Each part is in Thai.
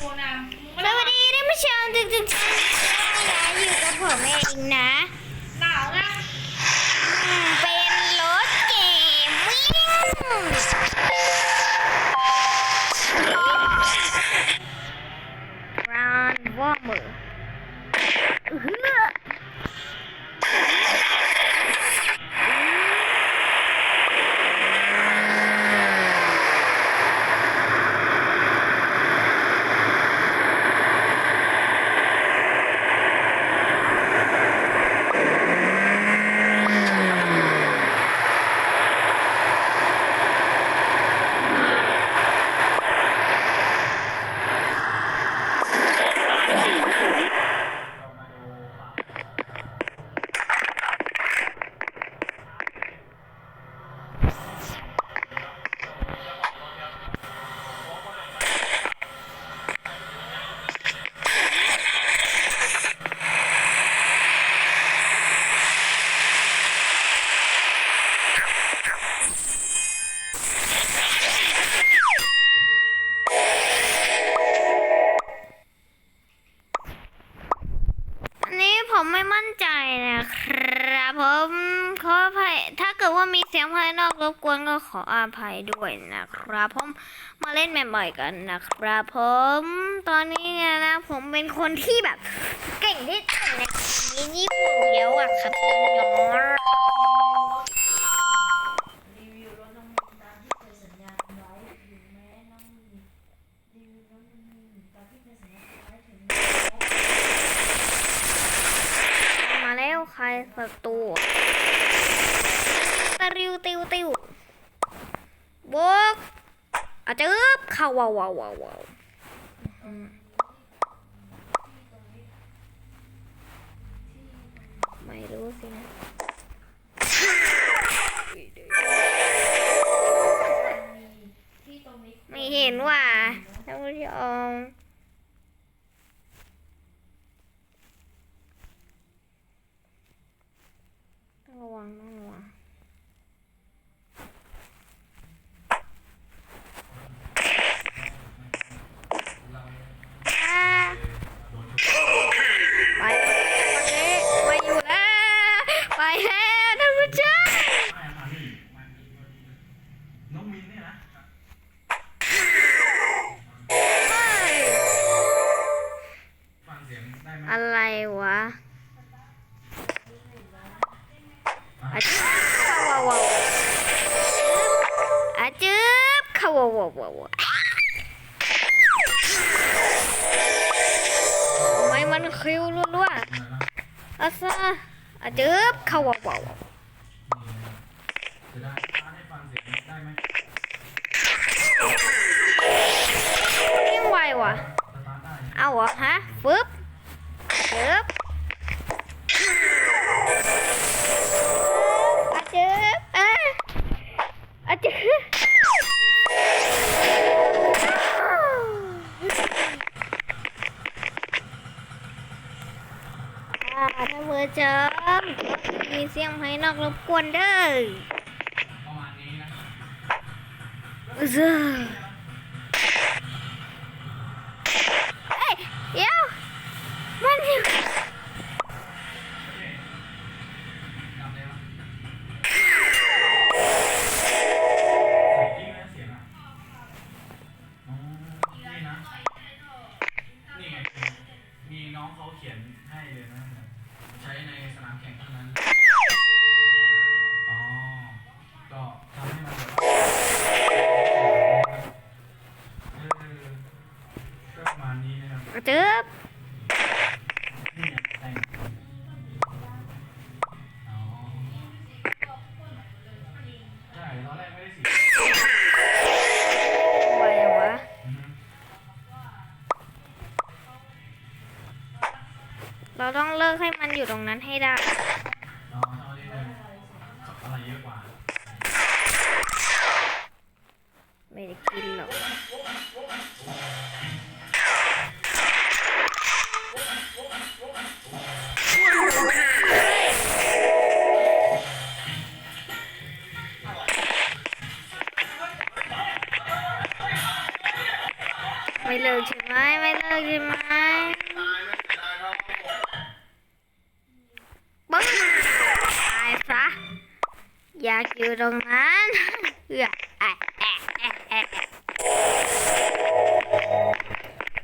กูนะมึงสไม่ต้องวัสดีท่านผู้ชมทุกๆท่านอยู่กับผมเองนะ ด้วยนะครับผมมาเล่นแมปบ่อกันนะครับผมตอนนี้เนี่ยนะผมเป็นคนที่แบบ เก่งที่สุดในนี้นี่คนเดียวอะครับคุณยอศัตู Wow, wow, wow, wow, เสียงภายนอกรบกวนเด้อ ให้มันอยู่ตรงนั้นให้ได้ อยากอยู่ตรงนั้นเอื้อ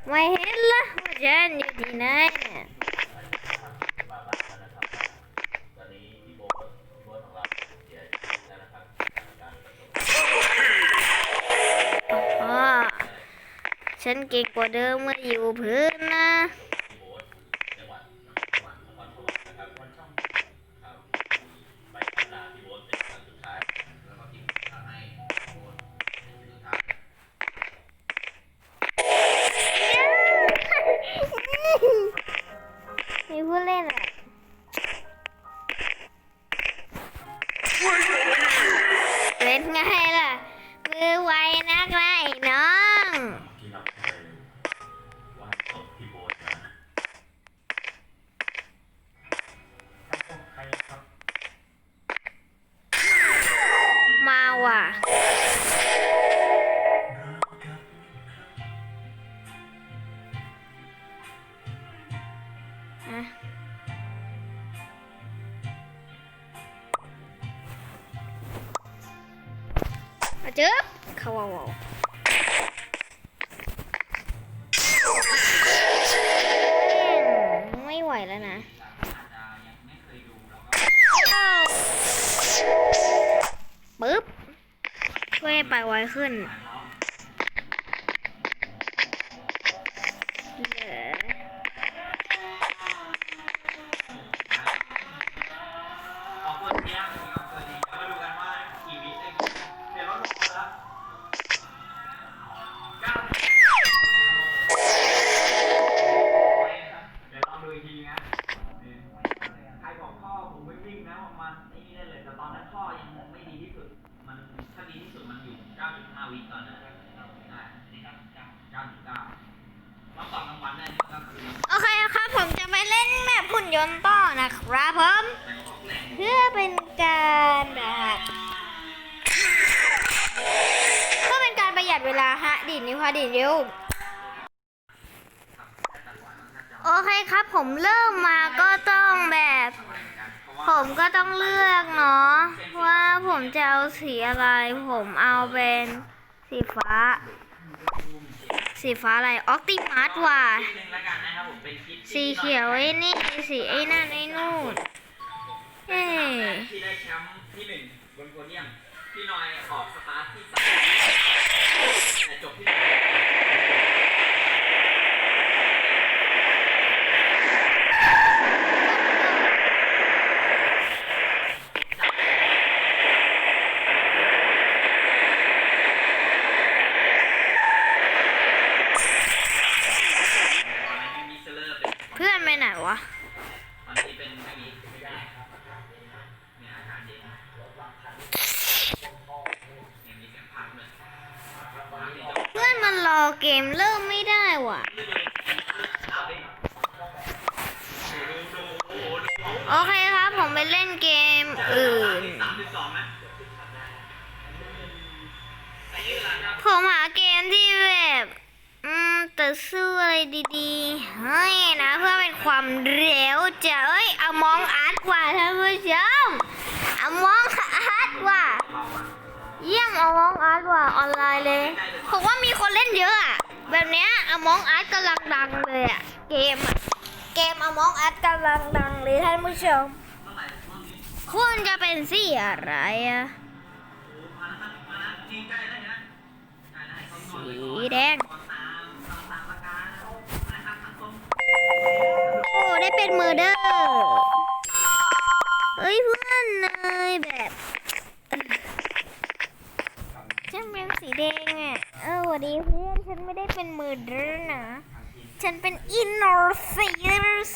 ไม่เห็นละว่าฉันอยู่ที่ไหนเนี่ยตอนพ่อฉันเก่งกว่าเดิมเมื่ออยู่พื้น เป็นไงล่ะมือไวนักนะ ผมก็ต้องเลือกเนาะว่าผมจะเอาสีอะไร ผมเอาเป็นสีฟ้า สีฟ้าอะไรออกติมัสว่ะสีเขียวไอ้นี่สีไอ้นั่นไอ้นู่นเอ้ยที่ได้แชมป์ที่หนึ่งบนโพเดียมพี่นอยออกสตาร์ทที่สามจบที่หนึ่ง เกมเริ่มไม่ได้ว่ะ โอเคครับผมไปเล่นเกมอื่น ผมหาเกมที่แบบอืมแต่สู้อะไรดีๆให้นะเพื่อเป็นความเร็วจะเอ้ยเอามองอาร์ตกว่าท่านผู้ชมเอามอง เยี่ยมเอามองอาร์ตว่ะออนไลน์เลยผมว่ามีคนเล่นเยอะอะแบบเนี้ยเอามองอาร์ตกำลังดังเลยอะเกมอะเกมเอามองอาร์ตกำลังดังเลยท่านผู้ชมควรจะเป็นสีอะไรอะสีแดงโอ้ได้เป็นมือเดอร์เอ้ยเพื่อนเลยแบบฉันเป็น สีแดงอะ เออสวัสดีเพื่อน ฉันไม่ได้เป็นมือเดอร์นะ ฉันเป็นอินโนเซียส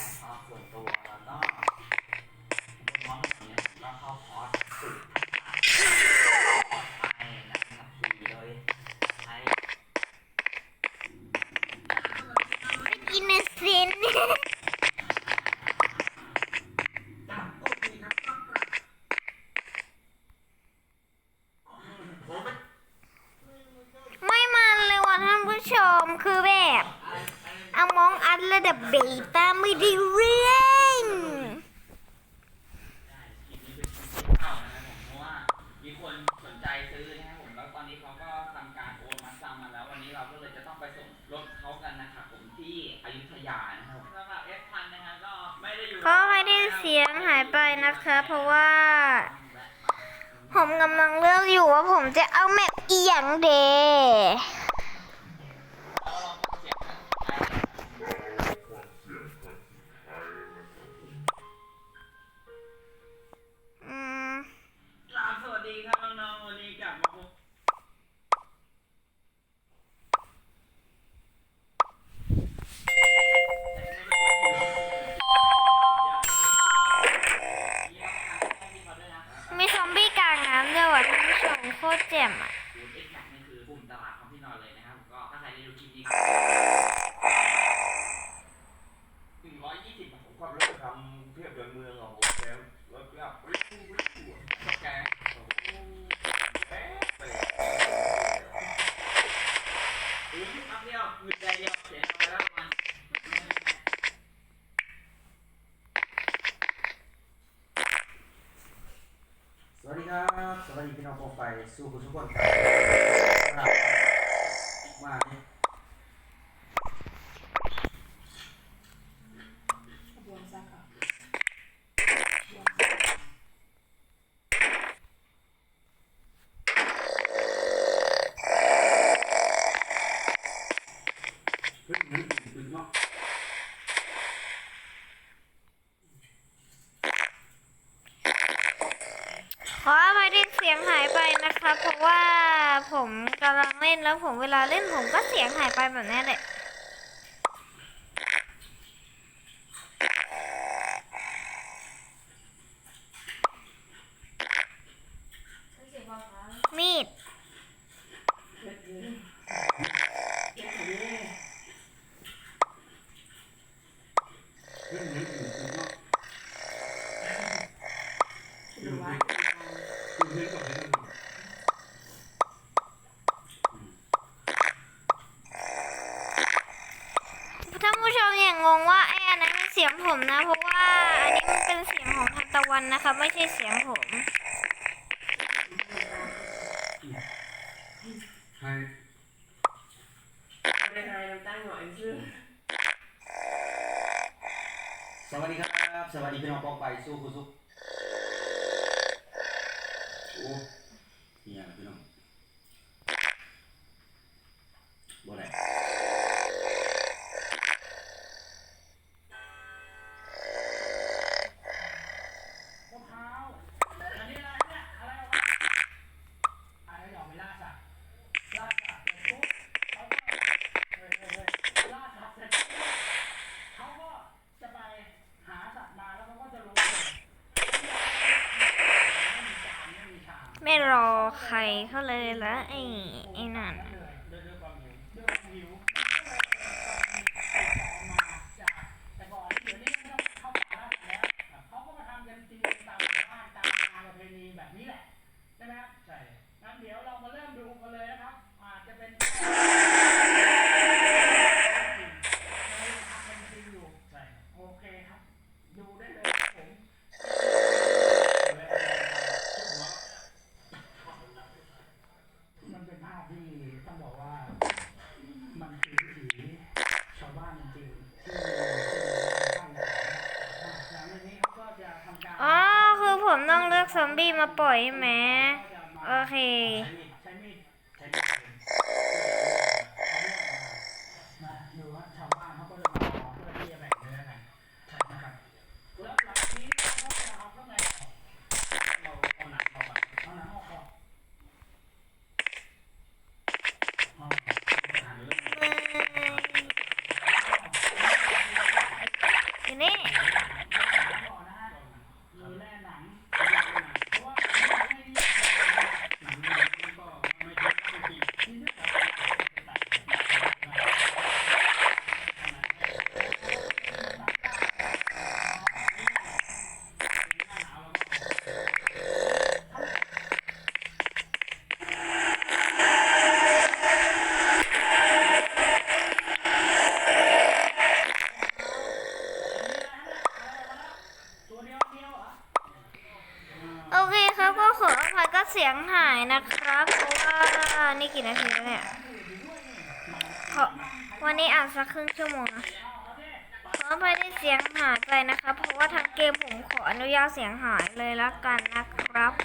เสียงหายไปนะคะ เพราะว่า ผมกำลังเลือกอยู่ว่าผมจะเอาแมปเอียงเด ตลาดของพี่นอนเลยนะครับผมก็ถ้าใครได้ดูคลิปนี้หนึ่งร้อยยี่สิบผมความรู้ทำเทียบกับเมืองของผมแล้วแล้วก็วิ่งวิ่งวิ่งแกแป๊บไปอืมคำเดียวหนึ่งใจเดียวเขียนเอาไว้แล้วมัสวัสดีครับ สวัสดีพี่น้องโปรไฟล์สู้คุณทุกคนครับียงหายไปนะคะ เพราะว่าผมกำลังเล่นแล้วผมเวลาเล่นผมก็เสียงหายไปแบบนี้แหละ สวัสดีพี่น้องปองไปสู้คุณสู้โอ้เนี่ยพี่น้อง mga poem. Eh. Okay. ายนะครับ เพราะว่านี่กี่นาทีแล้วเนี่ยเพราะวันนี้อ่านสักครึ่งชั่วโมงนะเพราะไม่ได้เสียงหายไปนะคะ เพราะว่าทางเกมผมขออนุญาตเสียงหายเลยละกันนะครับผ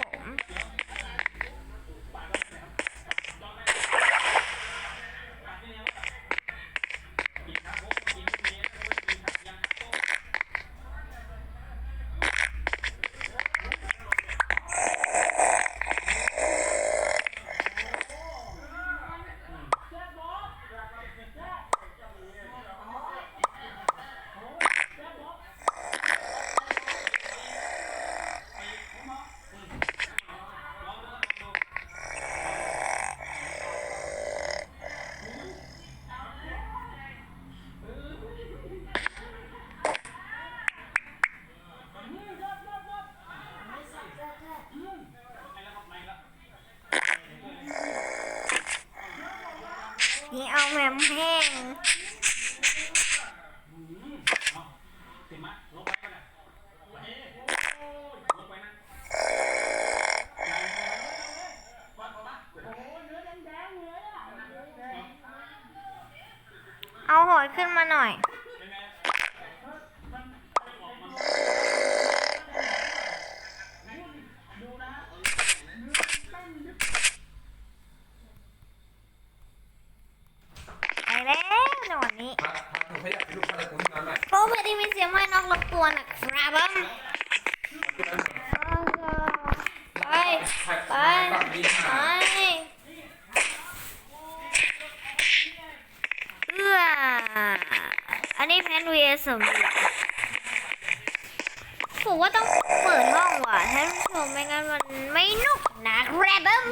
มมแห้ง เอาหอยขึ้นมาหน่อย ไปแล้วในวันนี้ ผมขยับไปดูคาราโอเกะน้ำหน่อย เพราะไม่ได้มีเสียงไม่นอกรบกวนนะครับผมไป ไป ฝั่งนี้ ไป ค่ะ เอื้ออันนี้แพนวีเอสมผมว่าต้องเปิดห้องว่ะท่านผู้ชมไม่งั้นมันไม่นุกนะครับผม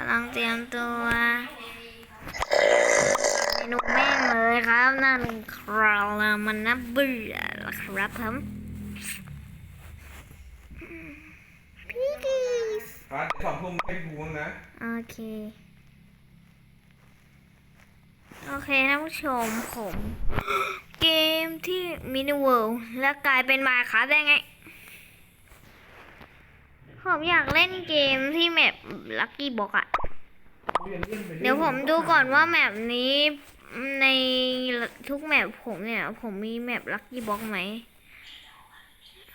กำลังเตรียมตัวเมนูแม่งเลยครับหน้าหนึ่งคราวแล้วมันน่าเบื่อละ ครับผมพี่ดีสร้านสองทุ่มไม่บูงนะ โอเค โอเคท่านผู้ชมผม เกมที่มินิเวิลด์แล้วกลายเป็นมาครับได้ไง ผมอยากเล่นเกมที่แมปลักกี้บอกอะเดี๋ยวผมดูก่อนว่าแมปนี้ในทุกแมปผมเนี่ย ผมมีแมปลักกี้บอกไหม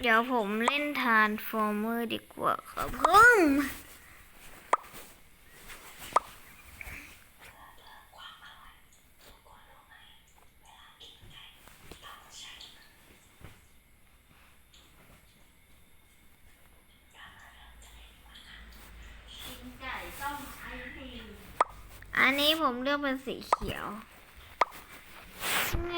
เดี๋ยวผมเล่นทานฟอร์เมอร์ดีกว่าครับผมกินไก่ต้มไอทีมอันนี้ผมเลือกเป็นสีเขียวไง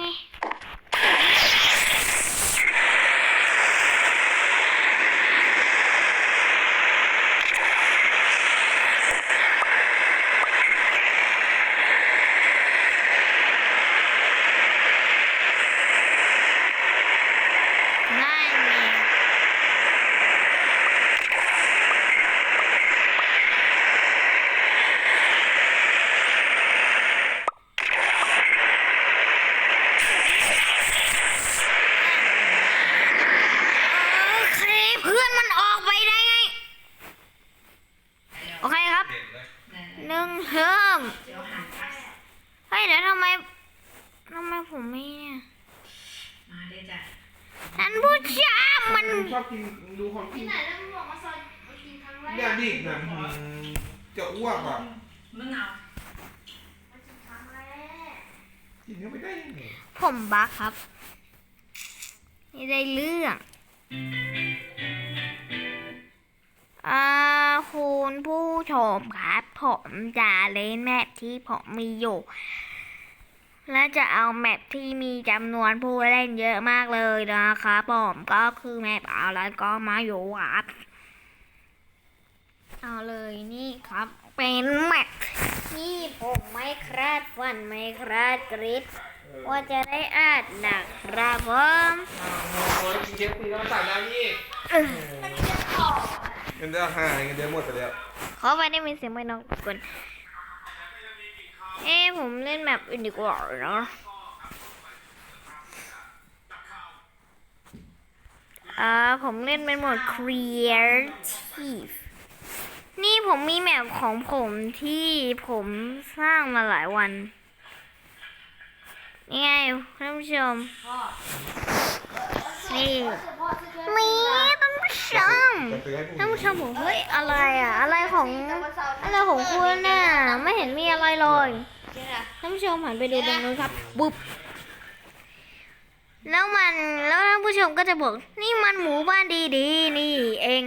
นั่นไง โอเค เพื่อนมันออกไปได้ไง โอเคครับหนึ่งเทิมเฮ้ยเดี๋ยวทำไมทำไมผมไม่เนี่ย มาได้จ้ะ ท่านผู้ชมมัน ชอบกินดูของกิ ที่ น ไหนแล้วมึงบอกมาซอยมากินครั้งแรก เนี่ยดิบนะอืมจะอ้วกอะ มะนาว มากินครั้งแรก กินเข้าไปได้ยังไง ผม บักครับ ไม่ได้เรื่องอ่าคุณผู้ชมครับ ผมจะเล่นแมปที่ผมมีอยู่และจะเอาแมปที่มีจำนวนผู้เล่นเยอะมากเลยนะครับผมก็คือแมปอะไรก็มาอยู่ครับ เอาเลยนี่ครับ เป็นแมปที่ผมไม่คาดฟันไม่คาดกริด ว่าจะได้อ่านนะครับผมโอ้ยกินเค้กคุยแล้วสั่งแล้วพี่เงินเดือนหายเงินเดือนหมดไปแล้วขอไปได้มีเสียงไม่นอกกวนเอ้ผมเล่นแมปอื่นดีกว่าเนาะอ่าผมเล่นเป็นโหมด creative นี่ผมมีแมปของผมที่ผมสร้างมาหลายวัน นี่ไงท่านผู้ชมพ่อนี่พ่อจะช่วยมีท่านผู้ชมจะซื้อให้ผมท่านผู้ชมผมเฮ้ยอะไรอะ อะไรของอะไรของคุณน่ะไม่เห็นมีอะไรเลยท่านผู้ชมหันไปดูตรงนู้นครับบุ๊บแล้วมันแล้วท่านผู้ชมก็จะบอก นี่มันหมู่บ้านดีๆ นี่เอง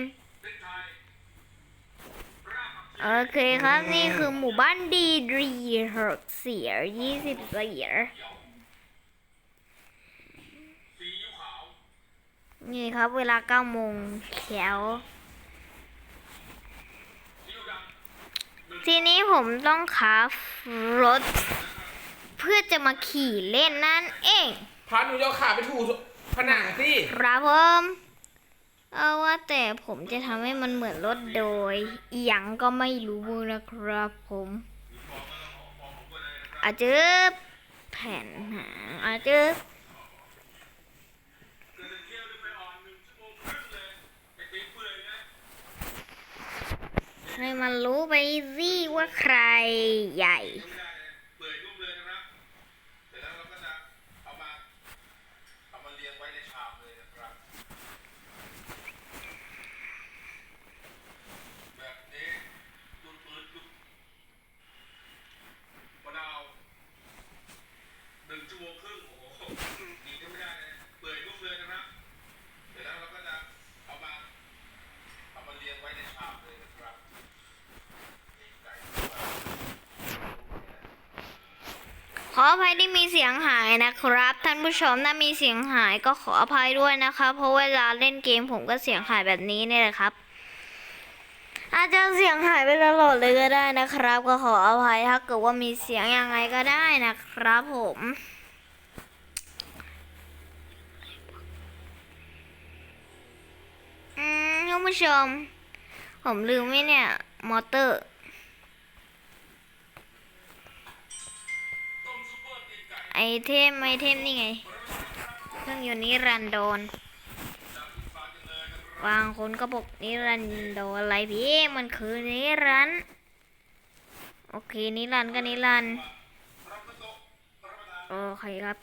โอเคครับ นี่คือหมู่บ้านดีดีหกเสียยี่สิบเสีย นี่ครับ เวลาเก้าโมงเช้าทีนี้ผมต้องขับรถ เพื่อจะมาขี่เล่นนั่นเองพาหนูจะเอาขาไปถูผนังสิครับผมเอาว่าแต่ผมจะทำให้มันเหมือนรถโดยอหยังก็ไม่รู้นะครับผมอาจจะแผ่นหางอาจจะ มารู้ไปสิว่าใครใหญ่ เปื่อยนุ่มเลยนะครับเสร็จแล้วเราก็จะเอามาเอามาเรียงไว้ในชามเลยนะครับ แบบนี้ดูดปืนดูมะนาวหนึ่งชั่วโมงครึ่งโอ้โหดีก็ไม่ได้เลยเปื่อยนุ่มเลยนะครับเสร็จแล้วเราก็จะเอามาเอามาเรียงไว้ในชามเลยนะครับไก่ ขออภัยที่มีเสียงหายนะครับ ท่านผู้ชมถ้ามีเสียงหายก็ขออภัยด้วยนะคะ เพราะเวลาเล่นเกมผมก็เสียงหายแบบนี้นี่แหละครับ อาจจะเสียงหายไปตลอดเลยก็ได้นะครับ ก็ขออภัยถ้าเกิดว่ามีเสียงยังไงก็ได้นะครับผมอืมท่านผู้ชม ผมลืมไหมเนี่ย มอเตอร์ ไอเทมไอเทมนี่ไง เครื่องยนต์นิรันดรบางคนก็บอกนิรันดรอะไรพี่มันคือนิรันดร์โอเคนิรันดร์ก็นิรันดร์โอเคครับ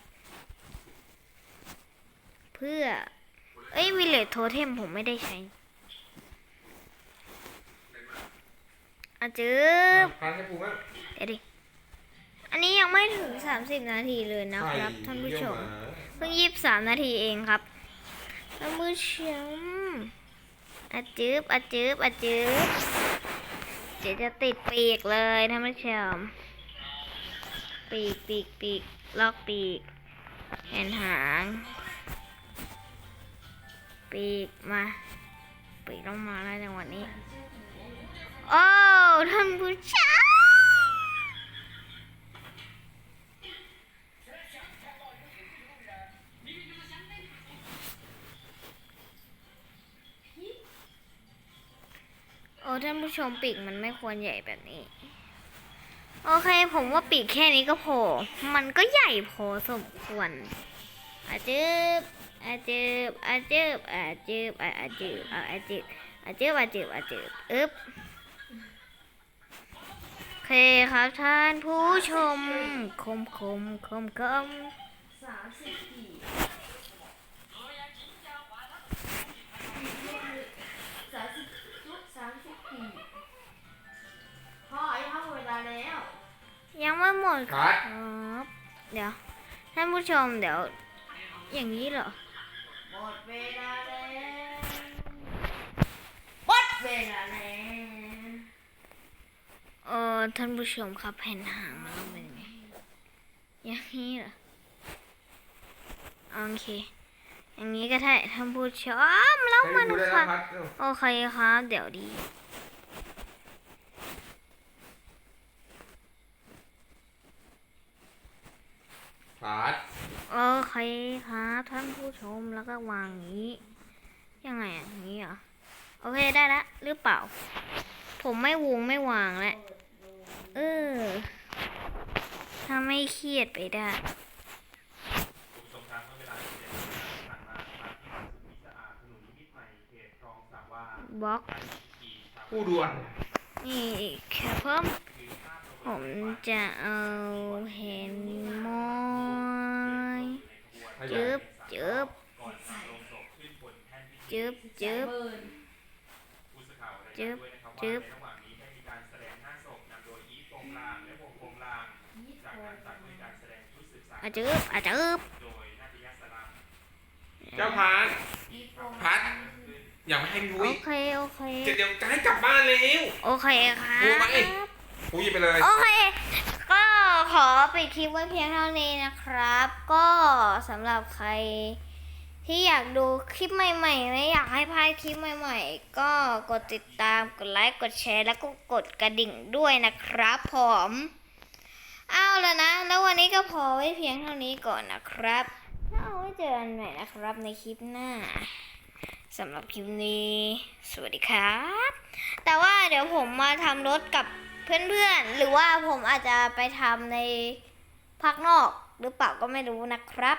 เพื่อ เอ้ยวิเลตโทเทมผมไม่ได้ใช้อาจืบพาให้ปูมั้งเดี๋ยวดิ อันนี้ยังไม่ถึง 30 นาทีเลยนะครับท่านผู้ชม เพิ่งยี่สิบสามนาทีเองครับท่านผู้ชมอาจืบอาจืบอาจืบเดี๋ยวจะติดปีกเลยท่านผู้ชม ปีกปีกปีกลอกปีกแขนหาง ปีกมา ปีกต้องมาแล้วจังหวะนี้ โอ้ท่านผู้ชม อ้ท่านผู้ชมปีกมันไม่ควรใหญ่แบบนี้ โอเค ผมว่าปีกแค่นี้ก็พอ มันก็ใหญ่พอสมควรอาจืบอาจืบอาจืบอาจืบอาจืบอาจืบอาจืบอาจืบอาจืบอึ๊บโอเคครับท่านผู้ชม คมคมคมคมสามสิบ ยังไม่หมดคคัรัดบเดี๋ยวท่านผู้ชมเดี๋ยว อย่างนี้เหรอ หมดเวลาแล้วหมดเวลาแล้วเออท่านผู้ชมครับแผ่นหางมันต้องเป็นยังไงอย่างนี้เหรอโอเค อย่างนี้ก็ได้ท่านผู้ชมแล้วให้มันดูได้ค่ะแล้วพัดเอ้าโอเคครับ เดี๋ยวดี พัด โอเคครับ ท่านผู้ชมแล้วก็วางอย่างนี้ ยังไงอะอย่างนี้เหรอโอเคได้ละหรือเปล่า ผมไม่วงไม่วางแล้วเออถ้าไม่เครียดไปได้คุณผู้ชมครับเมื่อเวลาที่เจ็ดนาฬิกาที่ผ่านมาทางที่สุขสะอาดถนนนิมิตรใหม่เขตคลองสามว่าบล็อกขี่ชาวผู้ด่วนนี่แค่เพิ่มคือภาพผมจะเอาเห็นมอย ขยะ จึบจึบ ก่อนนำลงศพขึ้นบนแท่นพิธี จึบจึบเบิร์นผู้สื่อข่าวรายจึงานบด้วยนะครับจึว่าบในระหว่างนี้ได้มีการแสดงหน้าศพนำโดยอีฟโปงลางและวงโปงลางยี่จาก À, นั้นจัดด้วยการแสดงชุดศึกษาอาจึบอาจึบโดยนาติยสลามเจ้าพัดยี่โปงพัดอย่าไม่ให้พี่โอพุ้ยเคโอเคเดี๋ยวจะให้กลับบ้านแล้วโอเคครับดูไหมพุ้ยหยิบไปเลย โอเค ก็ขอปิดคลิปไว้เพียงเท่านี้นะครับ ก็สำหรับใคร ที่อยากดูคลิปใหม่ๆไม่อยากให้พลาดคลิปใหม่ ๆ ก็กดติดตามกดไลค์กดแชร์ แล้วก็กดกระดิ่งด้วยนะครับผมเอาแล้วนะ แล้ววันนี้ก็พอไว้เพียงเท่านี้ก่อนนะครับแล้วเอาไว้เจอกันใหม่นะครับในคลิปหน้าสำหรับคลิปนี้ สวัสดีครับ แต่ว่าเดี๋ยวผมมาทำรถกับเพื่อนๆ หรือว่าผมอาจจะไปทำในภาคนอกหรือเปล่าก็ไม่รู้นะครับ